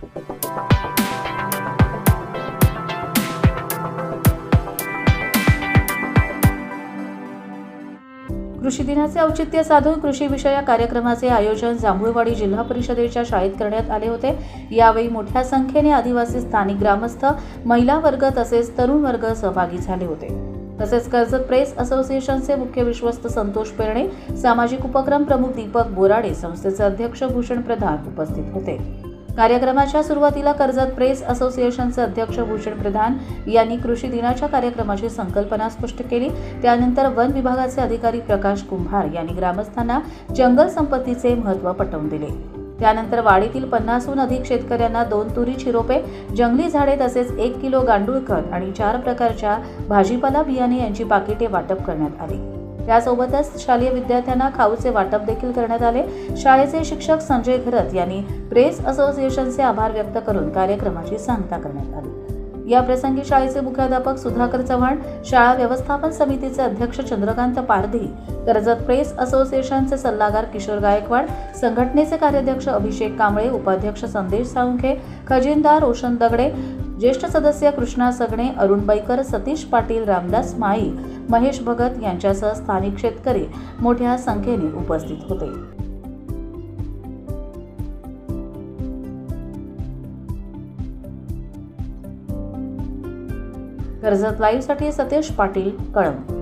कृषी दिनाचे औचित्य साधून कृषी विषया कार्यक्रमाचे आयोजन जांभूळवाडी जिल्हा परिषदेच्या शाळेत करण्यात आले होते. यावेळी मोठ्या संख्येने आदिवासी स्थानिक ग्रामस्थ महिला वर्ग तसेच तरुण वर्ग सहभागी झाले होते. तसेच कर्जत प्रेस असोसिएशनचे मुख्य विश्वस्त संतोष पेरणे सामाजिक उपक्रम प्रमुख दीपक बोराडे संस्थेचे अध्यक्ष भूषण प्रधान उपस्थित होते. कार्यक्रमाच्या सुरुवातीला कर्जत प्रेस असोसिएशनचे अध्यक्ष भूषण प्रधान यांनी कृषी दिनाच्या कार्यक्रमाची संकल्पना स्पष्ट केली. त्यानंतर वन विभागाचे अधिकारी प्रकाश कुंभार यांनी ग्रामस्थांना जंगल संपत्तीचे महत्त्व पटवून दिले. त्यानंतर वाडीतील पन्नासहून अधिक शेतकऱ्यांना दोन तुरी चिरोपे जंगली झाडे तसेच एक किलो गांडूळ खत आणि चार प्रकारच्या भाजीपाला बियाणे यांची पाकिटे वाटप करण्यात आली. यासोबतच शालेय विद्यार्थ्यांना खाऊचे वाटप देखील करण्यात आले. शाळेचे शिक्षक संजय घरत यांनी प्रेस असोसिएशनचे आभार व्यक्त करून कार्यक्रमाची सांगता करण्यात आली. या प्रसंगी शाळेचे मुख्याध्यापक सुधाकर चव्हाण शाळा व्यवस्थापन समितीचे अध्यक्ष चंद्रकांत पारधी कर्जत प्रेस असोसिएशनचे सल्लागार किशोर गायकवाड संघटनेचे कार्याध्यक्ष अभिषेक कांबळे उपाध्यक्ष संदेश साळुंखे खजिनदार रोशन दगडे ज्येष्ठ सदस्य कृष्णा सगणे अरुण बैकर सतीश पाटील रामदास माळी महेश भगत यांच्यासह स्थानिक शेतकरी मोठ्या संख्येने उपस्थित होते. कर्जत लाईव्हसाठी सतीश पाटील कळंब.